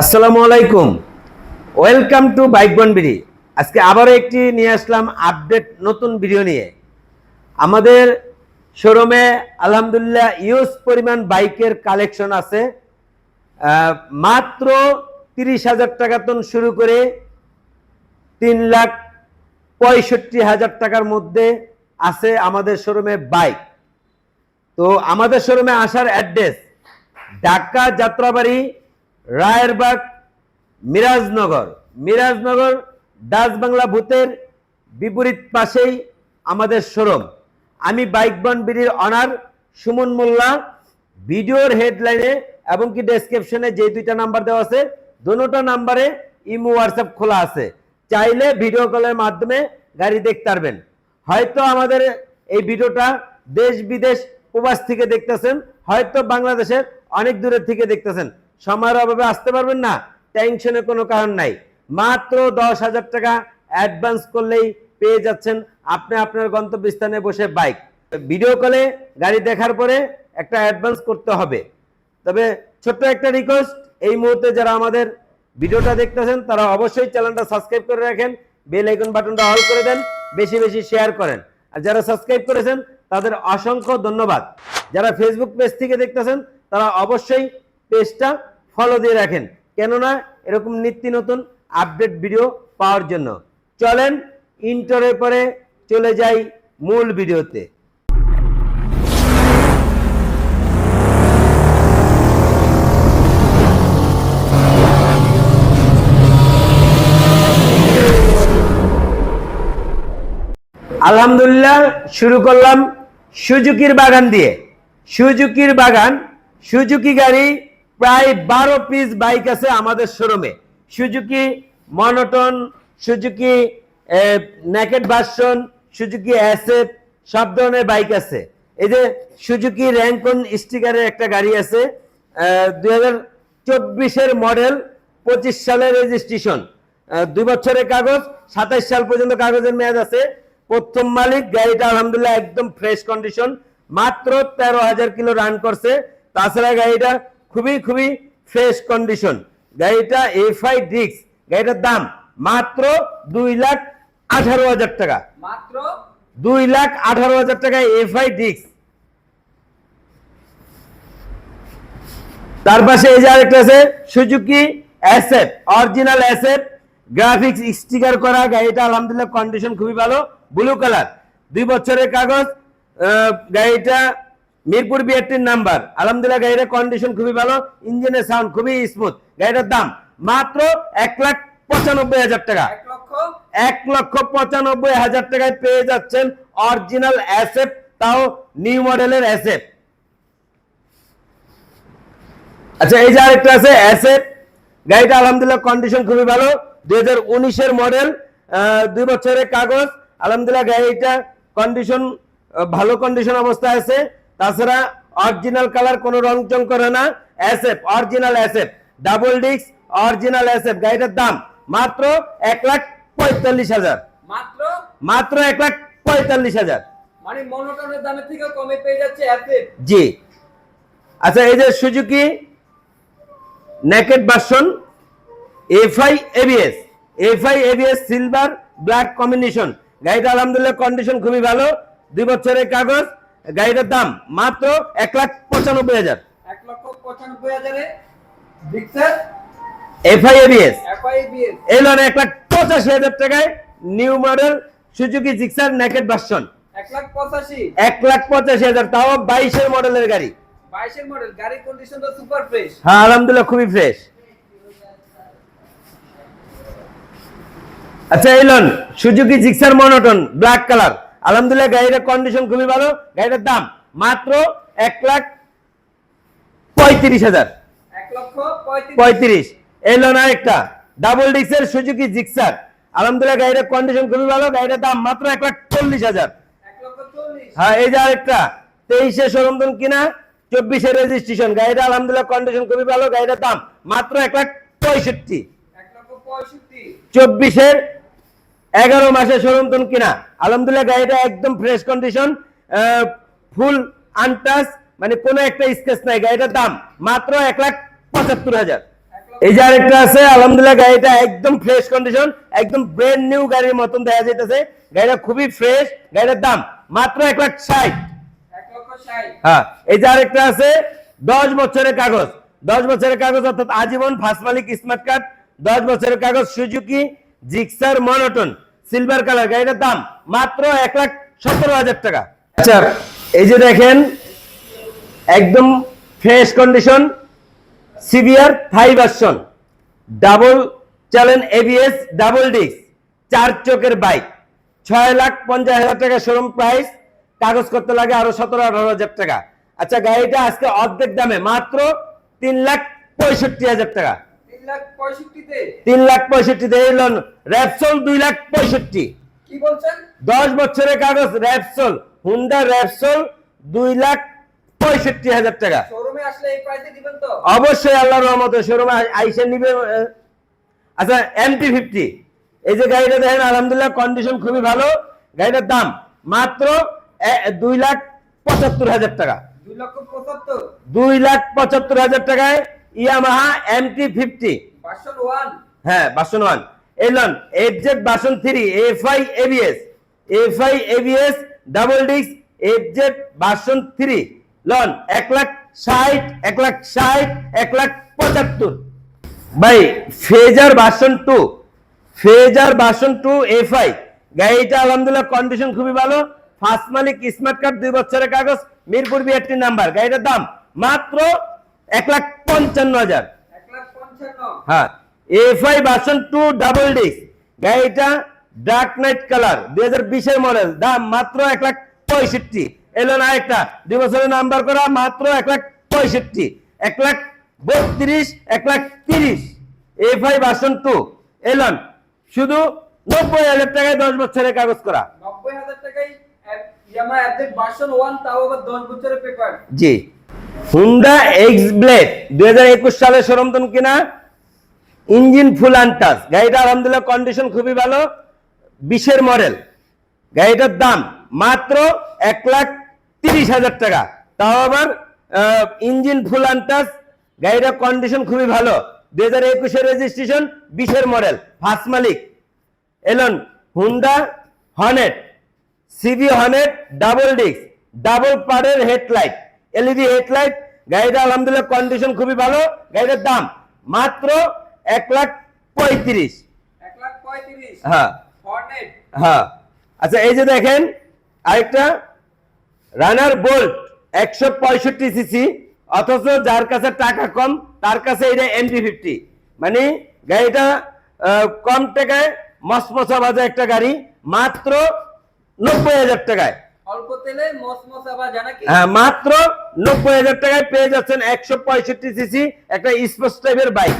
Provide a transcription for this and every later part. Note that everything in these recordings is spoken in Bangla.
আসসালামু আলাইকুম। ওয়েলকাম টু বাইক বনবিড়ি আজকে আবারও একটি নিয়ে আসলাম আপডেট নতুন ভিডিও নিয়ে। আমাদের শোরুমে আলহামদুলিল্লাহ ইউজ পরিমাণ বাইকের কালেকশন আছে। মাত্র তিরিশ হাজার টাকা তন শুরু করে তিন লাখ পঁয়ষট্টি হাজার টাকার মধ্যে আছে আমাদের শোরুমে বাইক তো আমাদের শোরুমে আসার অ্যাড্রেস ঢাকা যাত্রাবাড়ি রায়েরবাগ, মিরাজনগর। মিরাজনগর, ডাচ বাংলা ভূতের বিপরীত পাশেই আমাদের শোরুম। আমি বাইক বন বিড়ির অনার সুমন মোল্লা। ভিডিওর হেডলাইনে এবং কি ডেসক্রিপশনে যে দুইটা নাম্বার দেওয়া আছে দোনোটা নাম্বারে ইমো হোয়াটসঅ্যাপ খোলা আছে। চাইলে ভিডিও কলের মাধ্যমে গাড়ি দেখতে পারবেন। হয়তো আমাদের এই ভিডিওটা দেশ বিদেশ, প্রবাস থেকে দেখতেছেন, হয়তো বাংলাদেশের অনেক দূরের থেকে দেখতেছেন। সময়ের অভাবে আসতে পারবেন না টেনশনের কোনো কারণ নাই। মাত্র দশ হাজার টাকা অ্যাডভান্স করলেই পেয়ে যাচ্ছেন আপনি আপনার গন্তব্যস্থানে বসে বাইক ভিডিও কলে গাড়ি দেখার পরে একটা অ্যাডভান্স করতে হবে। তবে ছোট্ট একটা রিকোয়েস্ট এই মুহূর্তে যারা আমাদের ভিডিওটা দেখতেছেন, তারা অবশ্যই চ্যানেলটা সাবস্ক্রাইব করে রাখেন বেল আইকন বাটনটা অল করে দেন, বেশি বেশি শেয়ার করেন। আর যারা সাবস্ক্রাইব করেছেন, তাদের অসংখ্য ধন্যবাদ। যারা ফেসবুক পেজ থেকে দেখতেছেন, তারা অবশ্যই পেজটা ফলো দিয়ে রাখেন। কেননা এরকম নিত্য নতুন আপডেট ভিডিও পাওয়ার জন্য। চলেন ইন্টারের পরে চলে যাই মূল ভিডিওতে আলহামদুলিল্লাহ, শুরু করলাম সুজুকির বাগান দিয়ে। সুজুকির বাগান, সুজুকি গাড়ি প্রায় বারো পিস বাইক আছে আমাদের শোরুমে Suzuki monotone Suzuki naked version Suzuki asset সব ধরনের বাইক আছে। এই যে সুজুকি র্যাঙ্কন স্টিকারের একটা গাড়ি আছে দুই হাজার চব্বিশের মডেল পঁচিশ সালের রেজিস্ট্রেশন দুই বছরের কাগজ, সাতাইশ সাল পর্যন্ত কাগজের মেয়াদ আছে। প্রথম মালিক, গাড়িটা আলহামদুলিল্লাহ একদম ফ্রেশ কন্ডিশন মাত্র তেরো হাজার কিলো রান করছে। তাছাড়া গাড়িটা খুবই খুবই ফ্রেশ কন্ডিশন গাড়িটা এফআই ডিক্স গাড়িটার দাম মাত্র দুই লাখ আঠারো হাজার টাকা। মাত্র? দুই লাখ আঠারো হাজার টাকা এফআই ডিক্স তার পাশে এই যে আরেকটা আছে Suzuki asset original asset graphics sticker করা গাড়িটা আলহামদুলিল্লাহ কন্ডিশন খুবই ভালো। ব্লু কালার দুই বছরের কাগজ। গাড়িটা মিরপুর বিআরটির নাম্বার। আলহামদুলিল্লাহ গাড়িটার কন্ডিশন খুবই ভালো ইঞ্জিনের সাউন্ড খুবই স্মুথ গাড়িটার দাম মাত্র এক লাখ পঁচানব্বই হাজার টাকা। এক লক্ষ? পঁচানব্বই হাজার টাকায় পেয়ে যাচ্ছেন অরিজিনাল অ্যাসেট তাও নিউ মডেলের অ্যাসেট আচ্ছা এই যে আরেকটা আছে অ্যাসেট গাড়িটা আলহামদুলিল্লাহ কন্ডিশন খুবই ভালো। দুই হাজার উনিশের মডেল দুই বছরের কাগজ। আলহামদুলিল্লাহ গাড়িটা কন্ডিশন ভালো কন্ডিশন অবস্থায় আছে। তাছাড়া অরিজিনাল কালার কোনো রং চং করে না asset original asset double disc original asset গাড়িটার দাম মাত্র এক লাখ পঁয়তাল্লিশ হাজার। মাত্র? মাত্র এক লাখ পঁয়তাল্লিশ হাজার। মানে মনোটনের দামের থেকে কমে পেয়ে যাচ্ছে অ্যাসেট জি। আচ্ছা এই যে Suzuki naked version FI ABS FI ABS silver black combination গাড়িটা আলহামদুলিল্লাহ কন্ডিশন খুবই ভালো দুই বছরের কাগজ গাড়িটার দাম মাত্র এক লাখ পঁচানব্বই হাজার। এক লক্ষ পঁচানব্বই হাজারে ভিক্সার এফআই এবিএস এফআইবিএস এই লোন এক লাখ পঁচাশি হাজার টাকায় new model Suzuki Gixxer naked version এক লাখ পঁচাশি। এক লাখ পঁচাশি হাজার তাও বাইশের মডেলের গাড়ি। বাইশের মডেল গাড়ির কন্ডিশন তো সুপার ফ্রেশ হ্যাঁ আলহামদুলিল্লাহ খুবই ফ্রেশ আচ্ছা এই loan Suzuki Gixxer monotone black colour আলহামদুলিল্লাহ গাড়িটার কন্ডিশন খুবই ভালো। গাড়িটার দাম মাত্র এক লাখ পঁয়ত্রিশ হাজার। পঁয়ত্রিশ। এই লোন আরেকটা ডাবল ডিক্সের সুজুকি জিক্সার আলহামদুলিল্লাহ গাড়িটার কন্ডিশন খুবই ভালো। গাড়িটার দাম মাত্র এক লাখ চল্লিশ হাজার। হ্যাঁ এই যে আরেকটা তেইশে সরঞ্জন কিনা চব্বিশে রেজিস্ট্রেশন গাড়িটা আলহামদুলিল্লাহ কন্ডিশন খুবই ভালো। গাড়িটার দাম মাত্র এক লাখ পঁয়ষট্টি। চব্বিশের এগারো মাসে শোরুম সরন্তন কিনা? আলহামদুলিল্লাহ গাড়িটা একদম ফ্রেশ কন্ডিশন ফুল আনটাচ মানে কোনো একটা স্কেচ নাই। গাড়িটার দাম মাত্র এক লাখ পঁচাত্তর হাজার। এই যে আরেকটা আছে আলহামদুলিল্লাহ গাড়িটা একদম ফ্রেশ কন্ডিশন একদম ব্র্যান্ড নিউ গাড়ির মতন দেখা যাইতেছে। গাড়িটা খুবই ফ্রেশ গাড়িটার দাম মাত্র এক লাখ ষাট। ষাট। হ্যাঁ এই যে আরেকটা আছে দশ বছরের কাগজ। দশ বছরের কাগজ অর্থাৎ আজীবন ফার্স্ট মালিক স্মার্ট কার্ড দশ বছরের কাগজ Suzuki Gixxer monotone. Silver colour গাড়িটার দাম মাত্র এক লাখ সতেরো হাজার টাকা। আচ্ছা এই যে দেখেন, একদম ফ্রেশ কন্ডিশন সিভিয়ার থাই ভার্সন ডাবল চ্যালেন এবিএস ডাবল ডিস্ক চার চোখের বাইক ছয় লাখ পঞ্চাশ হাজার টাকা শোরুম প্রাইস কাগজ করতে লাগে আরও সতেরো আঠারো হাজার টাকা। আচ্ছা গাড়িটা আজকে অর্ধেক দামে, মাত্র তিন লাখ পঁয়ষট্টি হাজার টাকা। তিন লাখ পঁয়ষট্টিতে? এই লোন র্যাপসোল দুই লাখ পঁয়ষট্টি। কি বলছেন? দশ বছরের কাগজ র্যাপসোল হুন্ডা র্যাপসোল দুই লাখ পঁয়ষট্টি হাজার টাকা। শোরুমে আসলে এই প্রাইসে দিবেন তো? অবশ্যই আল্লাহর রহমতে শোরুমে আইসে নিবে আচ্ছা এমটি ফিফটি এই যে গাড়িটা দেখেন আলহামদুলিল্লাহ কন্ডিশন খুবই ভালো। গাড়িটার দাম মাত্র দুই লাখ পঁচাত্তর হাজার টাকা। দুই লাখ পঁচাত্তর হাজার টাকায় Yamaha MT fifty version one হ্যাঁ version one Elon FZ version three FI ABS FI ABS double disc FZ version three loan এক লাখ ষাট এক লাখ ষাট এক লাখ পঁচাত্তর। ভাই Fazer version two Fazer version two FI গাড়িটা আলহামদুলিল্লাহ কন্ডিশন খুবই ভালো। ফার্স্ট মালিক স্মার্ট কার্ড দুই বছরের কাগজ মিরপুর বিআরটি নাম্বার গাড়িটার দাম মাত্র এক লাখ পঞ্চান্ন হাজার। হ্যাঁ FI version two double disc গাড়িটা ডার্ক নাইট কালার দুই হাজার বিশের মডেল দাম মাত্র এক লাখ পঁয়ষট্টি। এলো না একটা দুই বছরের নাম্বার করা মাত্র এক লাখ পঁয়ষট্টি। এক লাখ বত্রিশ এক লাখ তিরিশ। এফআই ভার্সন টু এলন শুধু নব্বই হাজার টাকায় দশ বছরের কাগজ করা। নব্বই হাজার টাকায় ভার্সন ওয়ান তাও আবার দশ বছরের পেপার জি। হুন্ডা এক্স ব্লেড দুই হাজার একুশ সালে সরমতন কিনা? ইঞ্জিন ফুল আনটাস গাড়িটা আলহামদুলিল্লাহ কন্ডিশন খুবই ভালো। বিশের মডেল গাড়িটার দাম মাত্র এক লাখ তিরিশ হাজার টাকা। তাও আবার ইঞ্জিন ফুল আনটাস গাড়িটার কন্ডিশন খুবই ভালো। দুই হাজার একুশের রেজিস্ট্রেশন বিশের মডেল ফার্স্ট মালিক। Elon Honda Hornet CB Hornet double disc double পারের হেডলাইট এলইডি হেডলাইট গাড়িটা আলহামদুলিল্লাহ কন্ডিশন খুবই ভালো। গাড়িটার দাম মাত্র এক লাখ পঁয়ত্রিশ। হ্যাঁ। হ্যাঁ। আচ্ছা এই যে দেখেন আরেকটা রানার বোল্ট একশো পঁয়ষট্টি সিসি অথচ যার কাছে টাকা কম তার কাছে এটা এমডি ফিফটি মানে গাড়িটা কম টাকায় মসমসা বাজে একটা গাড়ি মাত্র নব্বই হাজার টাকায়। অল্প তেলে মসমসা হ্যাঁ টাকায় পেয়ে যাচ্ছেন একশো পঁয়ষট্টি সিসি একটা স্পোর্টস টাইপের বাইক।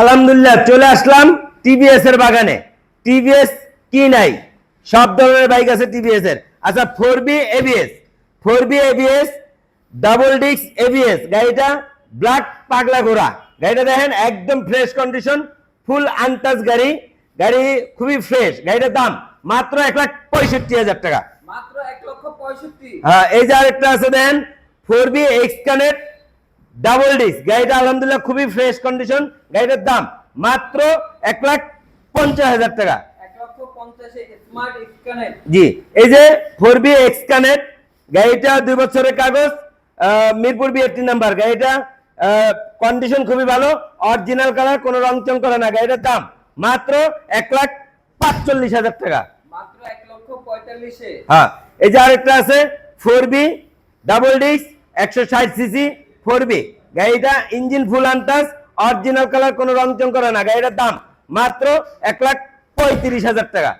আলহামদুলিল্লাহ, চলে আসলাম টিভিএস এর বাগানে। টিভিএস কি নাই? সব ধরনের বাইক আছে টিভিএস এর। আচ্ছা four V ABS four V ABS double disc ABS গাড়িটা ব্ল্যাক পাগলা ঘোড়া। গাড়িটা দেখেন, একদম ফ্রেশ কন্ডিশন ফুল আনটাচ গাড়ি। গাড়ি খুবই ফ্রেশ গাড়িটার দাম মাত্র এক লাখ পঁয়ষট্টি হাজার টাকা। হ্যাঁ এই যে আরেকটা আছে then four V X connect double disc গাড়িটা আলহামদুলিল্লাহ খুবই ফ্রেশ কন্ডিশন গাড়িটার দাম মাত্র এক লাখ পঞ্চাশ হাজার টাকা। জি এই যে ফোর বি এক্স কানেক্ট গাড়িটা দুই বছরের কাগজ মিরপুর বিএটি নাম্বার গাড়িটা কন্ডিশন খুবই ভালো অরিজিনাল কালার কোনো রং চং করে না। গাড়িটার দাম মাত্র এক লাখ পাঁচচল্লিশ হাজার টাকা। হ্যাঁ এই যে আরেকটা আছে ফোর বি ডাবল ডিস্ক একশো ষাট সিসি ফোর বি। গাড়িটা engine full untouched original colour কোনো রং চং করে না। গাড়িটার দাম মাত্র এক লাখ পঁয়ত্রিশ হাজার টাকা।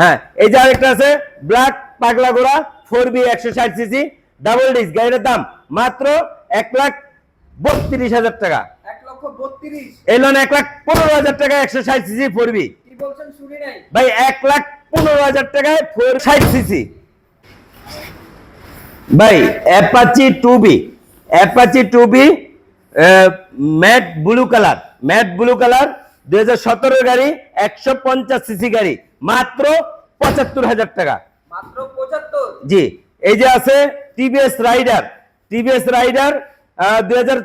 হ্যাঁ এই যে আরেকটা আছে ব্ল্যাক পাগলা গোড়া ফোর বি একশো ষাট সিসি ডাবল ডিস্ক গাড়িটার দাম মাত্র এক লাখ বত্রিশ হাজার টাকা। এক লক্ষ বত্রিশ। এলন এক লাখ পনেরো হাজার টাকা একশো ষাট সিসি ফোর বি। ভাই এক লাখ পনেরো হাজার টাকায় ফোর ষাট সিসি। ভাই Apache two V Apache two V matte blue colour matte blue colour দুই হাজার সতেরো গাড়ি একশো পঞ্চাশ সিসি গাড়ি মাত্র পঁচাত্তর হাজার টাকা। মাত্র পঁচাত্তর? জি এই যে আছে টিভিএস রাইডার টিভিএস রাইডার দুই হাজার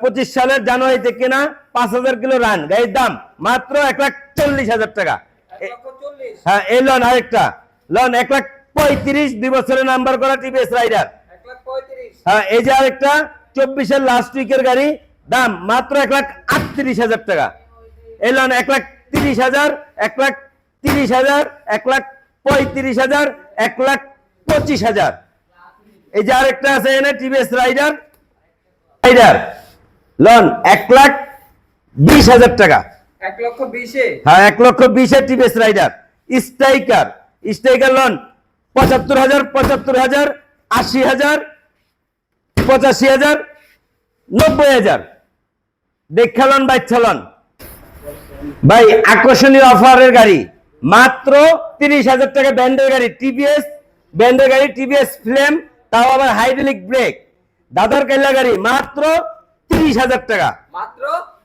পঁচিশ সালের জানুয়ারিতে কেনা পাঁচ হাজার কিলো রান। গাড়ির দাম মাত্র এক লাখ চল্লিশ হাজার টাকা। হ্যাঁ এই লন আরেকটা। লন এক লাখ পঁয়ত্রিশ দুই বছরের নাম্বার করা টিভিএস রাইডার হ্যাঁ এই যে আরেকটা চব্বিশের লাস্ট উইকের গাড়ি দাম মাত্র এক লাখ আটত্রিশ হাজার টাকা। এই লন এক লাখ তিরিশ হাজার এক লাখ তিরিশ হাজার এক লাখ পঁয়ত্রিশ হাজার এক লাখ পঁচিশ হাজার। এই যে আরেকটা আছে এনে টিভিএস রাইডার রাইডার লন এক লাখ বিশ হাজার টাকা। এক লক্ষ বিশে? হ্যাঁ এক লক্ষ বিশের টিভিএস রাইডার স্ট্রাইকার স্ট্রাইকার লোন পঁচাত্তর হাজার পঁচাত্তর হাজার আশি হাজার পঁচাশি হাজার নব্বই হাজার। দেখালন বাইচ্ছালন ভাই আকর্ষণীয় অফারের গাড়ি। মাত্র তিরিশ হাজার টাকা ব্যান্ডের গাড়ি টিভিএস ব্যান্ডের গাড়ি টিভিএস ফ্লেম তাও আবার হাইড্রোলিক ব্রেক দাদার কাইলা গাড়ি মাত্র তিরিশ হাজার টাকা। মাত্র?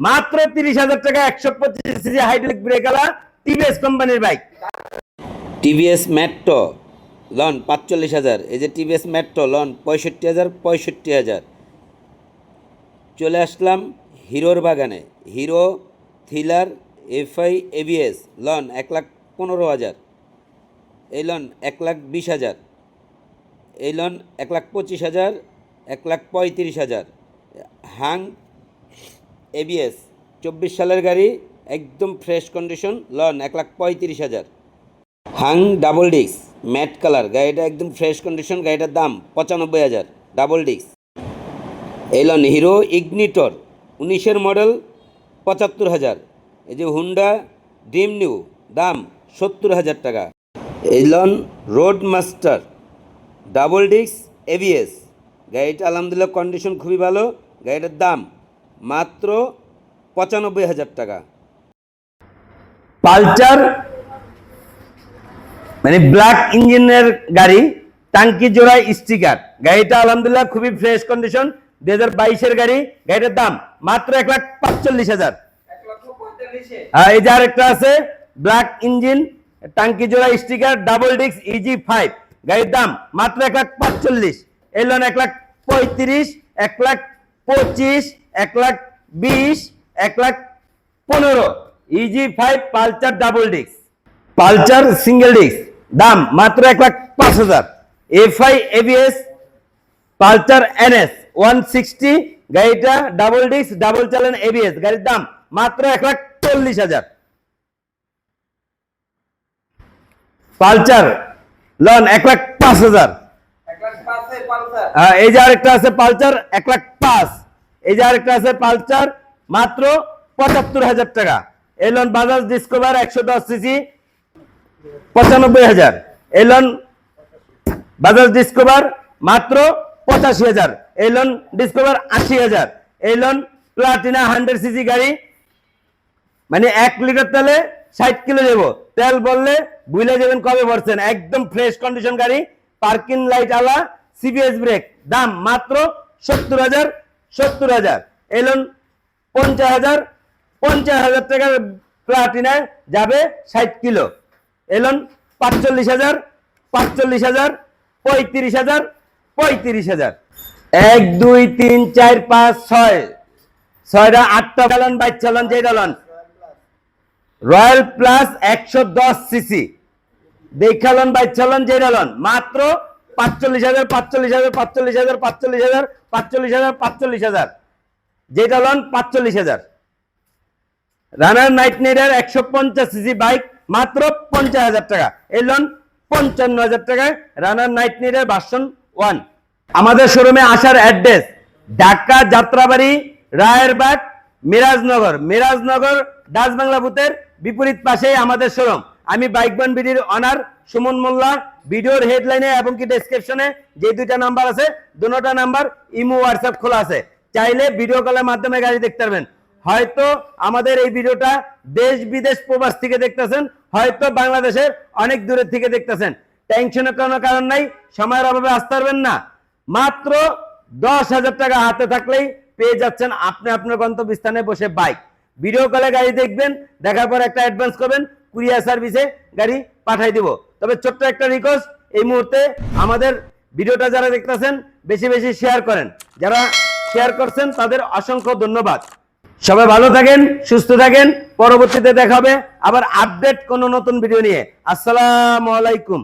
মাত্র তিরিশ হাজার টাকা একশো পঁচিশ সিসি হাইড্রোলিক ব্রেকওয়ালা টিভিএস কোম্পানির বাইক। টিভিএস মেট্রো লন পাঁচচল্লিশ হাজার। এই যে টিভিএস মেট্রো লন পঁয়ষট্টি হাজার পঁয়ষট্টি হাজার। চলে আসলাম হিরোর বাগানে। হিরো থ্রিলার এফআই এবিএস লন এক লাখ পনেরো হাজার। এই লন এক লাখ বিশ হাজার। এই লন এক লাখ পঁচিশ হাজার। এক লাখ পঁয়ত্রিশ হাজার। হাং এবিএস, চব্বিশ সালের গাড়ি, একদম ফ্রেশ কন্ডিশন, লন এক লাখ পঁয়ত্রিশ হাজার। Hang double disc, matte colour, গাড়িটা একদম ফ্রেশ কন্ডিশন, গাড়িটার দাম পঁচানব্বই হাজার, ডাবল ডিস্ক। এলন হিরো ইগনিটর, উনিশের মডেল, পঁচাত্তর হাজার। এই যে হুন্ডা ড্রিম নিউ, দাম সত্তর হাজার টাকা। Elon road master double disc, ABS. গাড়িটা আলহামদুলিল্লাহ কন্ডিশন খুবই ভালো। গাড়িটার দাম মাত্র পঁচানব্বই হাজার টাকা। পালচার মানে ব্ল্যাক ইঞ্জিনের গাড়ি, টাঙ্কি জোড়া স্টিকার গাড়িটা আলহামদুলিল্লাহ খুবই ফ্রেশ কন্ডিশন দুই হাজার বাইশের গাড়ি। গাড়িটার দাম মাত্র এক লাখ পাঁচচল্লিশ হাজার। আর এই যে আরেকটা আছে ব্ল্যাক ইঞ্জিন টাঙ্কি জোড়া স্টিকার ডাবল ডিক্স ইজি ফাইভ গাড়ির দাম মাত্র এক লাখ পাঁচচল্লিশ এই লোন এক লাখ পঁয়ত্রিশ, এক লাখ পঁচিশ, এক লাখ বিশ, এক লাখ পনেরো। ইজি ফাইভ পালচার ডাবল ডিক্স পালচার সিঙ্গেল ডিক্স দাম মাত্র এক লাখ পাঁচ হাজার। FI ABS Pulsar NS one sixty গাড়িটা ডাবল ডিস্ক ডাবল চালান এবিএস গাড়ির দাম মাত্র এক লাখ চল্লিশ হাজার। পালচার লন এক লাখ পাঁচ হাজার এক লাখ পাঁচে পালসার আহ, এই যে আরেকটা আছে পালচার, এক লাখ পাঁচ। এই যে আরেকটা আছে পালচার, মাত্র পঁচাত্তর হাজার টাকা। এই লোন বাজাজ ডিসকভার একশো দশ সিসি, পঁচানব্বই হাজার। এই লোন বাজাজ ডিসকভার মাত্র পঁচাশি হাজার। এই লোন ডিসকভার আশি হাজার। এই লোন প্লাটিনা হান্ড্রেড সিসি গাড়ি মানে এক লিটার তেলে ষাট কিলো দেবো তেল বললে বুঝলে যাবেন কবে ভরছেন। একদম ফ্রেশ কন্ডিশন গাড়ি পার্কিং লাইট আলা সিবিএস ব্রেক দাম মাত্র সত্তর হাজার সত্তর হাজার। এলন পঞ্চাশ হাজার পঞ্চাশ হাজার টাকার প্লাটিনায় যাবে ষাট কিলো। এলন পাঁচচল্লিশ হাজার পাঁচচল্লিশ হাজার, পঁয়ত্রিশ হাজার পঁয়ত্রিশ হাজার। এক, দুই, তিন, চার, পাঁচ, ছয়। ছয়টা আটটা চালান বাইক চালান যেটা লন রয়্যাল প্লাস একশো দশ সিসি। দেখালন বাইক চালান যেটা লন মাত্র পাঁচচল্লিশ হাজার পাঁচচল্লিশ হাজার পাঁচচল্লিশ হাজার পাঁচচল্লিশ হাজার পাঁচচল্লিশ হাজার পাঁচচল্লিশ হাজার। যেটা লন পাঁচচল্লিশ হাজার। রানার নাইট নেডার একশো পঞ্চাশ সিসি বাইক মাত্র পঞ্চাশ হাজার টাকা। এই লন পঞ্চান্ন হাজার টাকায় রানার নাইট নেডার ভার্সন ওয়ান আমাদের শোরুমে আসার অ্যাড্রেস ঢাকা যাত্রাবাড়ি, রায়েরবাগ, মিরাজনগর। মিরাজনগর ডাচ বাংলা বুথের বিপরীত পাশেই আমাদের শোরুম আমি বাইকবান বিডির অনার সুমন মোল্লা। ভিডিওর হেডলাইনে এবং কি ডেসক্রিপশনে যে দুইটা নাম্বার আছে দুটোটা নাম্বার ইমো হোয়াটসঅ্যাপ খোলা আছে। চাইলে ভিডিও কলের মাধ্যমে গাড়ি দেখতে পারবেন। হয়তো আমাদের এই ভিডিওটা দেশ বিদেশ প্রবাস থেকে দেখতেছেন, হয়তো বাংলাদেশের অনেক দূরের থেকে দেখতেছেন। টেনশনের কোনো কারণ নাই, সময়ের অভাবে আসতে পারবেন না। মাত্র দশ হাজার টাকা হাতে থাকলেই পেয়ে যাচ্ছেন আপনি আপনার গন্তব্যস্থানে বসে বাইক ভিডিও কলে গাড়ি দেখবেন, দেখার পর একটা অ্যাডভান্স করবেন, কুরিয়ার সার্ভিসে গাড়ি পাঠাই দিব। তবে ছোট্ট একটা রিকোয়েস্ট এই মুহূর্তে আমাদের ভিডিওটা যারা দেখতেছেন, বেশি বেশি শেয়ার করেন। যারা শেয়ার করছেন, তাদের অসংখ্য ধন্যবাদ। সবাই ভালো থাকেন, সুস্থ থাকেন, পরবর্তীতে দেখাবে আবার আপডেট কোনো নতুন ভিডিও নিয়ে। আসসালামু আলাইকুম।